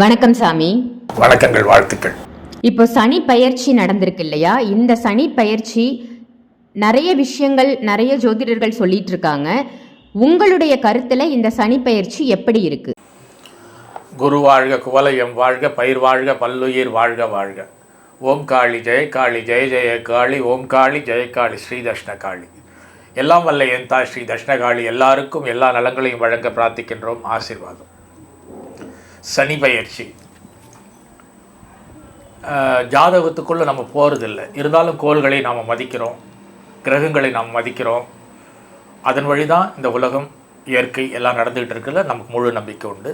வணக்கம் சாமி. வணக்கங்கள் வாழ்த்துக்கள். இப்போ சனி பயிற்சி நடந்திருக்கு இல்லையா? இந்த சனி பயிற்சி நிறைய விஷயங்கள் நிறைய ஜோதிடர்கள் சொல்லிட்டு இருக்காங்க உங்களுடைய கருத்துல இந்த சனி பயிற்சி எப்படி இருக்கு? குரு வாழ்க குவலயம் வாழ்க பயிர் வாழ்க பல்லுயிர் வாழ்க வாழ்க. ஓம் காளி ஜெய காளி ஜெய ஜெய காளி ஓம் காளி ஜெய காளி ஸ்ரீ தஷ்ண காளி. எல்லாம் வல்ல என் தாய் ஸ்ரீ தஷ்ணகாளி எல்லாருக்கும் எல்லா நலங்களையும் வழங்க பிரார்த்திக்கின்றோம். ஆசீர்வாதம். சனி பயிற்சி. ஜாதகத்துக்குள்ளே நம்ம போகிறதில்ல இருந்தாலும் கோள்களை நாம் மதிக்கிறோம். கிரகங்களை நாம் மதிக்கிறோம். அதன் வழி தான் இந்த உலகம் இயற்கை எல்லாம் நடந்துக்கிட்டு இருக்குல்ல நமக்கு முழு நம்பிக்கை உண்டு.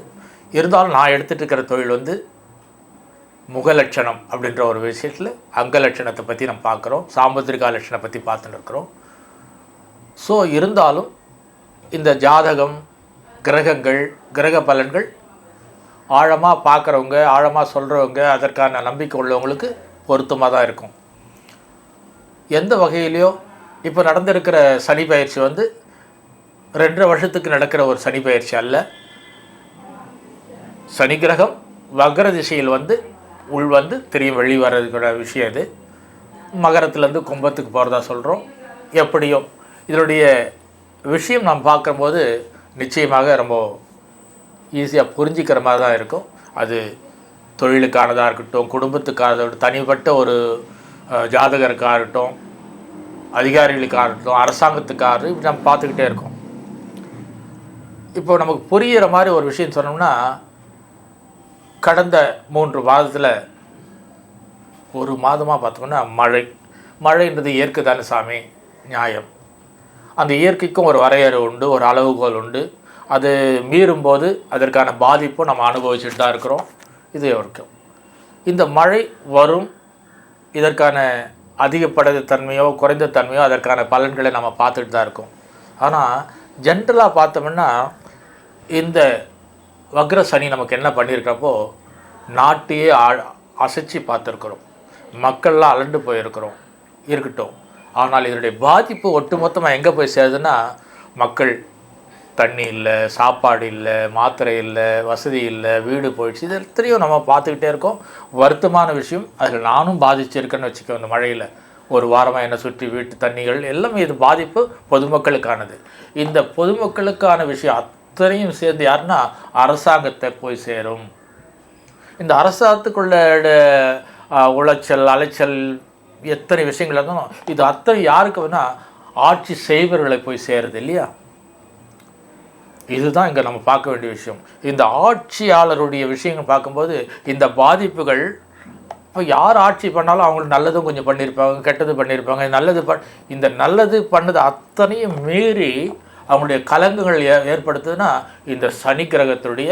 இருந்தாலும் நான் எடுத்துகிட்டு இருக்கிற தொழில் வந்து முக லட்சணம் அப்படின்ற ஒரு விஷயத்தில் அங்க லட்சணத்தை பற்றி நம்ம பார்க்குறோம். சாமுத்திரிகா லட்சணம் பற்றி பார்த்துட்டு இருக்கிறோம். ஸோ இருந்தாலும் இந்த ஜாதகம் கிரகங்கள் கிரக பலன்கள் ஆழமாக பார்க்குறவங்க ஆழமாக சொல்கிறவங்க அதற்கான நம்பிக்கை உள்ளவங்களுக்கு பொருத்தமாக தான் இருக்கும். எந்த வகையிலையோ இப்போ நடந்திருக்கிற சனி பயிற்சி வந்து ரெண்டரை வருஷத்துக்கு நடக்கிற ஒரு சனி பயிற்சி அல்ல. சனி கிரகம் வக்ர திசையில் வந்து உள் வந்து திரும்பி வெளி வர்றதுக்கூட விஷயம் இது. மகரத்துலேருந்து கும்பத்துக்கு போகிறதா சொல்கிறோம் எப்படியும் இதனுடைய விஷயம் நாம் பார்க்கும்போது நிச்சயமாக ரொம்ப ஈஸியாக புரிஞ்சிக்கிற மாதிரி தான் இருக்கும். அது தொழிலுக்கானதாக இருக்கட்டும் குடும்பத்துக்கானதாக இருக்கட்டும் தனிப்பட்ட ஒரு ஜாதகருக்காக இருக்கட்டும் அதிகாரிகளுக்காக இருக்கட்டும் அரசாங்கத்துக்காக இப்படி நம்ம பார்த்துக்கிட்டே இருக்கோம். இப்போ நமக்கு புரிகிற மாதிரி ஒரு விஷயம் சொன்னோம்னா கடந்த மூன்று மாதத்தில் ஒரு மாதமாக பார்த்தோம்னா மழை. மழைன்றது இயற்கை தானே சாமி நியாயம். அந்த இயற்கைக்கும் ஒரு வரையறை உண்டு ஒரு அளவுகோல் உண்டு. அது மீறும்போது அதற்கான பாதிப்பும் நம்ம அனுபவிச்சுட்டு தான் இருக்கிறோம். இது வரைக்கும். இந்த மழை வரும் இதற்கான அதிகப்பட தன்மையோ குறைந்த தன்மையோ அதற்கான பலன்களை நம்ம பார்த்துட்டு தான் இருக்கோம். ஆனால் ஜென்ரலாக பார்த்தோம்னா இந்த வக்ர சனி நமக்கு என்ன பண்ணியிருக்கிறப்போ நாட்டையே ஆ அசைச்சு பார்த்துருக்குறோம். மக்கள்லாம் அலண்டு போயிருக்கிறோம். இருக்கட்டும். ஆனால் இதனுடைய பாதிப்பு ஒட்டுமொத்தமாக எங்கே போய் சேருதுன்னா மக்கள் தண்ணி இல்லை சாப்பாடு இல்லை மாத்திரை இல்லை வசதி இல்லை வீடு போயிடுச்சு. இது எத்தனையும் நம்ம பார்த்துக்கிட்டே இருக்கோம். வருத்தமான விஷயம். அதில் நானும் பாதிச்சிருக்கேன்னு வச்சுக்கோ இந்த மழையில். ஒரு வாரமாக என்னை சுற்றி வீட்டு தண்ணிகள் எல்லாமே இது பாதிப்பு பொதுமக்களுக்கானது. இந்த பொதுமக்களுக்கான விஷயம் அத்தனையும் சேர்ந்து யாருன்னா அரசாங்கத்தை போய் சேரும். இந்த அரசாங்கத்துக்குள்ள உளைச்சல் அலைச்சல் எத்தனை விஷயங்கள் இருந்தாலும் இது அத்தனை யாருக்கு வேணால் ஆட்சி செய்பவர்களை போய் சேருது இல்லையா? இதுதான் இங்கே நம்ம பார்க்க வேண்டிய விஷயம். இந்த ஆட்சியாளருடைய விஷயங்கள் பார்க்கும்போது இந்த பாதிப்புகள் இப்போ யார் ஆட்சி பண்ணாலும் அவங்களுக்கு நல்லதும் கொஞ்சம் பண்ணியிருப்பாங்க கெட்டது பண்ணியிருப்பாங்க. நல்லது ப இந்த நல்லது பண்ணது அத்தனையும் மீறி அவங்களுடைய கலங்குகள் ஏ ஏற்படுத்துதுன்னா இந்த சனி கிரகத்துடைய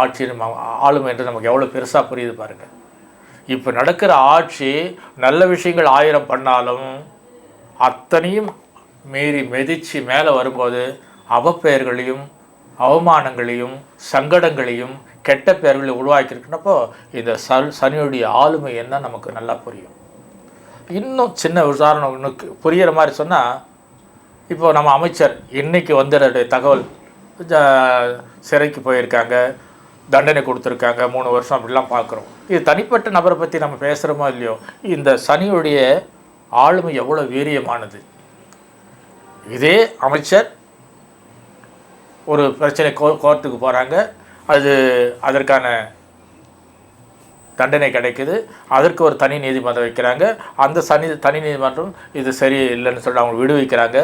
ஆட்சி நம்ம ஆளுமை என்று நமக்கு எவ்வளோ பெருசாக புரியுது பாருங்கள் இப்போ நடக்கிற ஆட்சி நல்ல விஷயங்கள் ஆயிரம் பண்ணாலும் அத்தனையும் மீறி மெதிச்சு மேலே வரும்போது அவப்பெயர்களையும் அவமானங்களையும் சங்கடங்களையும் கெட்ட பேர்களை உருவாக்கியிருக்கிறப்போ இந்த சல் சனியுடைய ஆளுமை என்ன நமக்கு நல்லா புரியும். இன்னும் சின்ன உதாரணம் உனக்கு புரிகிற மாதிரி சொன்னால் இப்போ நம்ம அமைச்சர் இன்றைக்கி வந்துடைய தகவல் ஜ- சிறைக்கு போயிருக்காங்க தண்டனை கொடுத்துருக்காங்க மூணு வருஷம் அப்படிலாம் பார்க்குறோம். இது தனிப்பட்ட நபரை பற்றி நம்ம பேசுகிறோமோ இல்லையோ? இந்த சனியுடைய ஆளுமை எவ்வளோ வீரியமானது? இதே அமைச்சர் ஒரு பிரச்சனை கோ கோர்ட்டுக்கு போகிறாங்க அது அதற்கான தண்டனை கிடைக்குது. அதற்கு ஒரு தனி நீதிமன்றம் வைக்கிறாங்க. அந்த சனி தனி நீதிமன்றம் இது சரி இல்லைன்னு சொல்லி அவங்க விடுவிக்கிறாங்க.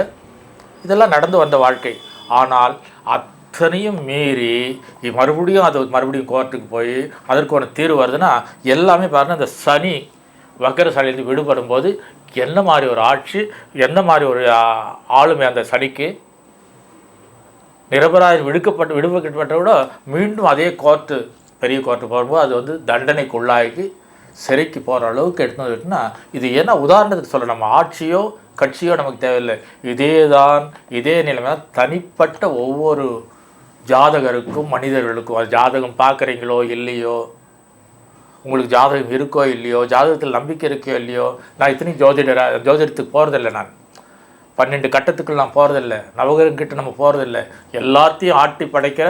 இதெல்லாம் நடந்து வந்த வாழ்க்கை. ஆனால் அத்தனையும் மீறி மறுபடியும் அது மறுபடியும் கோர்ட்டுக்கு போய் அதற்கு ஒரு தீர்வு வருதுன்னா எல்லாமே பாருங்கள் இந்த சனி வக்கர சனிலேருந்து விடுபடும் போது என்ன மாதிரி ஒரு ஆட்சி என்ன மாதிரி ஒரு ஆளுமை அந்த சனிக்கு? நிரபராதி விடுக்கப்பட்டு விடுவிக்கப்பட்ட விட மீண்டும் அதே கோர்ட்டு பெரிய கோர்ட்டு போகும்போது அது வந்து தண்டனைக்கு உள்ளாகி சிறைக்கு போகிற அளவுக்கு எடுத்து வந்துட்டுனா இது என்ன உதாரணத்துக்கு சொல்ல நம்ம ஆட்சியோ கட்சியோ நமக்கு தேவையில்லை. இதே தான் இதே நிலைமை தனிப்பட்ட ஒவ்வொரு ஜாதகருக்கும் மனிதர்களுக்கும். அது ஜாதகம் பார்க்குறீங்களோ இல்லையோ உங்களுக்கு ஜாதகம் இருக்கோ இல்லையோ ஜாதகத்தில் நம்பிக்கை இருக்கோ இல்லையோ நான் இத்தனையும் ஜோதிடரா ஜோதிடத்துக்கு போகிறதில்ல நான். பன்னெண்டு கட்டத்துக்குள் நான் போகிறதில்ல நவகிரகங்கிட்ட நம்ம போகிறதில்ல எல்லாத்தையும் ஆட்டி படைக்கிற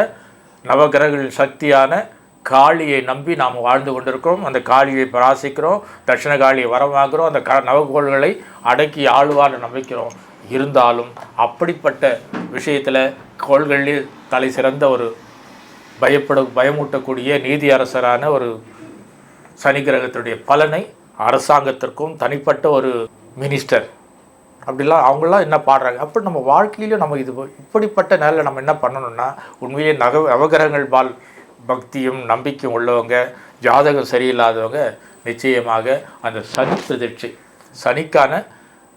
நவகிரகங்களின் சக்தியான காளியை நம்பி நாம் வாழ்ந்து கொண்டிருக்கிறோம். அந்த காளியை பராசிக்கிறோம். தட்சிண காளியை வரவாகிறோம் அந்த க நவகோள்களை அடக்கி ஆளுவான்னு நம்பிக்கிறோம். இருந்தாலும் அப்படிப்பட்ட விஷயத்தில் கோள்களில் தலை சிறந்த ஒரு பயப்பட பயமூட்டக்கூடிய நீதி அரசரான ஒரு சனி கிரகத்துடைய பலனை அரசாங்கத்திற்கும் தனிப்பட்ட ஒரு மினிஸ்டர் அப்படிலாம் அவங்களாம் என்ன பாடுறாங்க? அப்போ நம்ம வாழ்க்கையிலும் நம்ம இது இப்படிப்பட்ட நேரில் நம்ம என்ன பண்ணணும்னா உண்மையிலேயே நக நவகிரகங்கள் பால் பக்தியும் நம்பிக்கையும் உள்ளவங்க ஜாதகம் சரியில்லாதவங்க நிச்சயமாக அந்த சனி பிரதிர்ச்சி சனிக்கான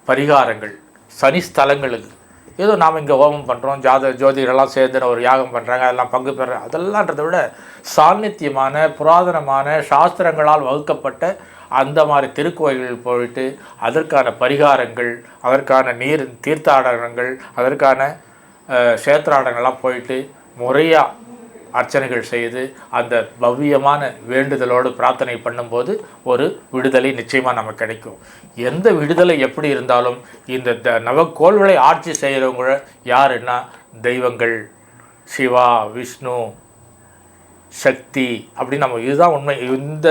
பரிகாரங்கள் சனி ஸ்தலங்களுக்கு ஏதோ நாம் இங்கே ஹோமம் பண்ணுறோம் ஜாத ஜோதிடரெல்லாம் சேர்ந்து ஒரு யாகம் பண்ணுறாங்க அதெல்லாம் பங்கு பெற அதெல்லாம்ன்றதை விட சாநித்தியமான புராதனமான சாஸ்திரங்களால் வகுக்கப்பட்ட அந்த மாதிரி திருக்கோயில்கள் போயிட்டு அதற்கான பரிகாரங்கள் அதற்கான நீர் தீர்த்தாடனங்கள் அதற்கான சேத்திராடங்கள்லாம் போயிட்டு முறையாக அர்ச்சனைகள் செய்து அந்த பவ்யமான வேண்டுதலோடு பிரார்த்தனை பண்ணும்போது ஒரு விடுதலை நிச்சயமாக நமக்கு கிடைக்கும். எந்த விடுதலை எப்படி இருந்தாலும் இந்த த நவக்கோள்களை ஆட்சி செய்கிறவங்க யாருன்னா தெய்வங்கள். சிவா விஷ்ணு சக்தி அப்படின்னு நம்ம இதுதான் உண்மை. இந்த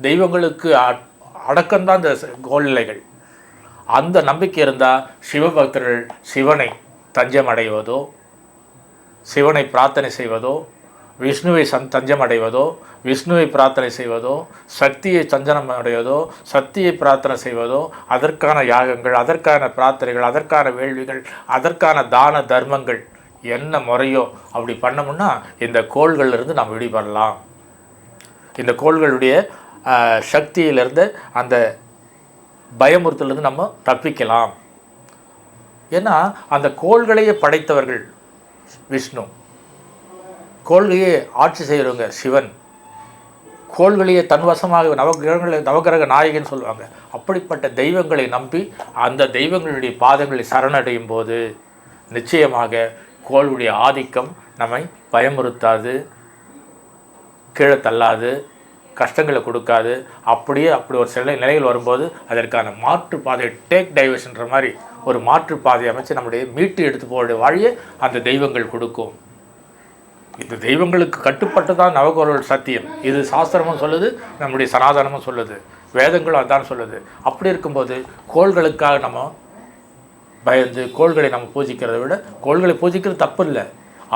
தெய்வங்களுக்கு அ- அடக்கம்தான் இந்த கோல்நிலைகள் அந்த நம்பிக்கை இருந்தால் சிவபக்தர்கள் சிவனை தஞ்சம் அடைவதோ சிவனை பிரார்த்தனை செய்வதோ விஷ்ணுவை சந் தஞ்சம் அடைவதோ விஷ்ணுவை பிரார்த்தனை செய்வதோ சக்தியை தஞ்சனம் அடைவதோ சக்தியை பிரார்த்தனை செய்வதோ அதற்கான யாகங்கள் அதற்கான பிரார்த்தனைகள் அதற்கான வேள்விகள் அதற்கான தான தர்மங்கள் என்ன முறையோ அப்படி பண்ணோம்னா இந்த கோள்கள்ல இருந்து நாம் விடுபடலாம். இந்த கோள்களுடைய சக்தியிலேருந்து சக்தியிலிருந்து அந்த பயமுறுத்தலேருந்து நம்ம தப்பிக்கலாம். ஏன்னா அந்த கோள்களையே படைத்தவர்கள் விஷ்ணு. கோள்களையே ஆட்சி செய்கிறவங்க சிவன். கோள்களையே தன்வசமாக நவகிரகங்களை நவகிரக நாயகன் சொல்லுவாங்க. அப்படிப்பட்ட தெய்வங்களை நம்பி அந்த தெய்வங்களுடைய பாதங்களை சரணடையும் போது நிச்சயமாக கோளுடைய ஆதிக்கம் நம்மை பயமுறுத்தாது கீழே தள்ளாது கஷ்டங்களை கொடுக்காது. அப்படியே அப்படி ஒரு சில நிலைகள் வரும்போது அதற்கான மாற்றுப்பாதை டேக் டைவர்ஷன்ற மாதிரி ஒரு மாற்று அமைச்சு நம்முடைய மீட்டு எடுத்து போகிற வழியை அந்த தெய்வங்கள் கொடுக்கும். இந்த தெய்வங்களுக்கு கட்டுப்பட்டு தான் நவகோரல் சத்தியம். இது சாஸ்திரமும் சொல்லுது நம்முடைய சனாதனமும் சொல்லுது வேதங்களும் அதான் சொல்லுது. அப்படி இருக்கும்போது கோள்களுக்காக நம்ம பயந்து கோள்களை நம்ம பூஜிக்கிறதை விட கோள்களை பூஜிக்கிறது தப்பு இல்லை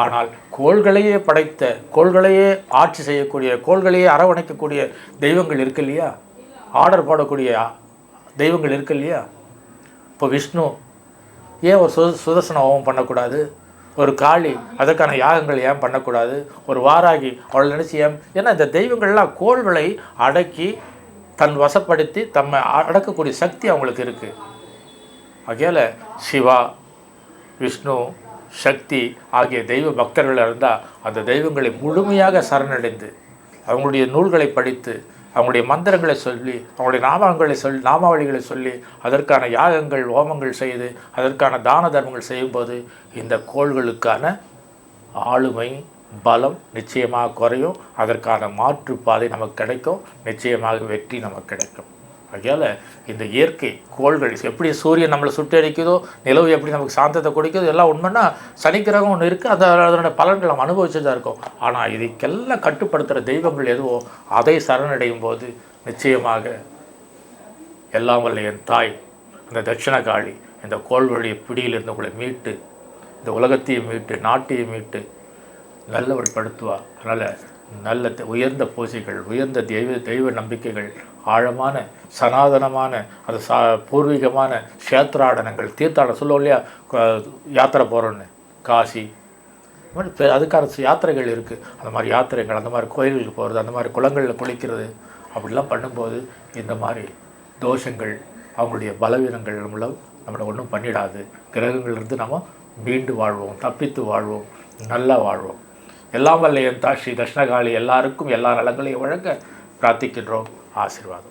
ஆனால் கோள்களையே படைத்த கோள்களையே ஆட்சி செய்யக்கூடிய கோள்களையே அரவணைக்கக்கூடிய தெய்வங்கள் இருக்கு இல்லையா? ஆர்டர் போடக்கூடிய தெய்வங்கள் இருக்கு இல்லையா? இப்போ விஷ்ணு ஏன் ஒரு சு சுதர்சன ஹோமம் பண்ணக்கூடாது? ஒரு காளி அதற்கான யாகங்கள் ஏன் பண்ணக்கூடாது? ஒரு வாராகி அவளை நினச்சி ஏன் ஏன்னா இந்த தெய்வங்கள்லாம் கோள்களை அடக்கி தன் வசப்படுத்தி தம்மை அடக்கக்கூடிய சக்தி அவங்களுக்கு இருக்குது ஆகையால் சிவா விஷ்ணு சக்தி ஆகிய தெய்வ பக்தர்கள் இருந்தால் அந்த தெய்வங்களை முழுமையாக சரணடைந்து அவங்களுடைய நூல்களை படித்து அவங்களுடைய மந்திரங்களை சொல்லி அவங்களுடைய நாமங்களை சொல்லி நாமாவளிகளை சொல்லி அதற்கான யாகங்கள் ஹோமங்கள் செய்து அதற்கான தான தர்மங்கள் செய்யும்போது இந்த கோள்களுக்கான ஆளுமை பலம் நிச்சயமாக குறையும். அதற்கான மாற்றுப்பாதை நமக்கு கிடைக்கும். நிச்சயமாக வெற்றி நமக்கு கிடைக்கும். ஆகையால் இந்த இயற்கை கோள்கள் எப்படி சூரியன் நம்மளை சுட்டரிக்குதோ நிலவு எப்படி நமக்கு சாந்தத்தை கொடுக்குதோ எல்லாம் உண்மைன்னா சனிக்கிரகம் ஒன்று இருக்குது அது அதனுடைய பலன்கள் நம்ம அனுபவிச்சு தான் இருக்கோம். ஆனால் இதுக்கெல்லாம் கட்டுப்படுத்துகிற தெய்வங்கள் எதுவோ அதை சரணடையும் போது நிச்சயமாக எல்லாம் வல்ல என் தாய் இந்த தட்சிணகாளி இந்த கோள்வழிய பிடியிலிருந்து உங்களை மீட்டு இந்த உலகத்தையும் மீட்டு நாட்டையும் மீட்டு நல்லவள் படுத்துவா. அதனால் நல்ல த- உயர்ந்த பூஜைகள் உயர்ந்த தெய்வ தெய்வ நம்பிக்கைகள் ஆழமான சனாதனமான அது சா பூர்வீகமான க்ஷேத்ராடனங்கள் தீர்த்தாடம் சொல்லுவோம் இல்லையா? யாத்திரை போகிறோன்னு காசி. மாதிரி பெ- அதுக்கான யாத்திரைகள் இருக்குது அந்த மாதிரி யாத்திரைகள் அந்த மாதிரி கோயில்களுக்கு போகிறது அந்த மாதிரி குளங்களில் குளிக்கிறது அப்படிலாம் பண்ணும்போது இந்த மாதிரி தோஷங்கள் அவங்களுடைய பலவீனங்கள் நம்மள நம்மளை ஒன்றும் பண்ணிடாது. கிரகங்கள்லேருந்து நம்ம மீண்டு வாழ்வோம் தப்பித்து வாழ்வோம் நல்லா வாழ்வோம். எல்லாம் வல்ல என் தாஷி தட்சிணகாளி எல்லாருக்கும் எல்லா நலங்களையும் வழங்க பிரார்த்திக்கின்றோம். ஆசீர்வாதம்.